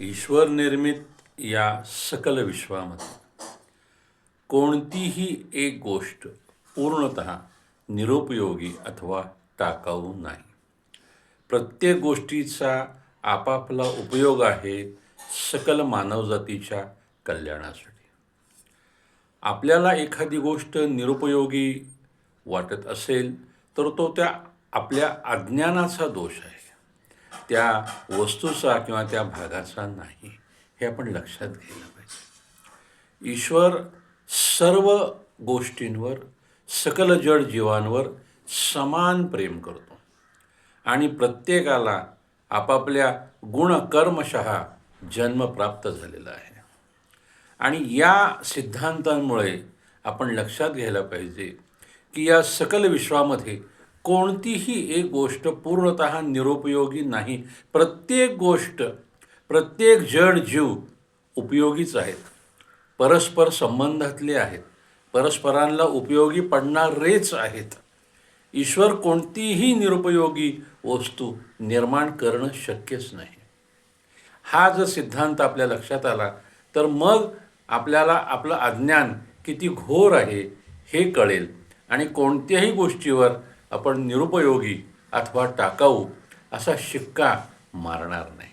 ईश्वर निर्मित या सकल विश्वामध्ये कोणतीही एक गोष्ट पूर्णत निरुपयोगी अथवा टाकाऊ नाही. प्रत्येक गोष्टीचा आपापला उपयोग आहे सकल मानवजातीच्या कल्याणासाठी. आपल्याला एखादी गोष्ट निरुपयोगी वाटत असेल तर तो त्या आपल्या अज्ञानाचा दोष आहे. त्या वस्तूचा किंवा त्या भागाचा नाही. हे आपण लक्षात घ्यायला पाहिजे. ईश्वर सर्व गोष्टींवर सकल जड जीवांवर समान प्रेम करतो. आणि प्रत्येकाला आपापल्या गुणकर्मशः जन्म प्राप्त झालेला आहे. आणि या सिद्धांतांमुळे आपण लक्षात घ्यायला पाहिजे की या सकल विश्वामध्ये कोणतीही एक गोष्ट पूर्णत निरुपयोगी नाही. प्रत्येक गोष्ट प्रत्येक जड जीव उपयोगीच आहेत. परस्पर संबंधातले आहेत. परस्परांना उपयोगी पडणारेच आहेत. ईश्वर कोणतीही निरुपयोगी वस्तू निर्माण करणं शक्यच नाही. हा जर सिद्धांत आपल्या लक्षात आला तर मग आपल्याला आपलं अज्ञान किती घोर आहे हे कळेल. आणि कोणत्याही गोष्टीवर आपण निरुपयोगी अथवा टाकाऊ असा शिक्का मारणार नाही.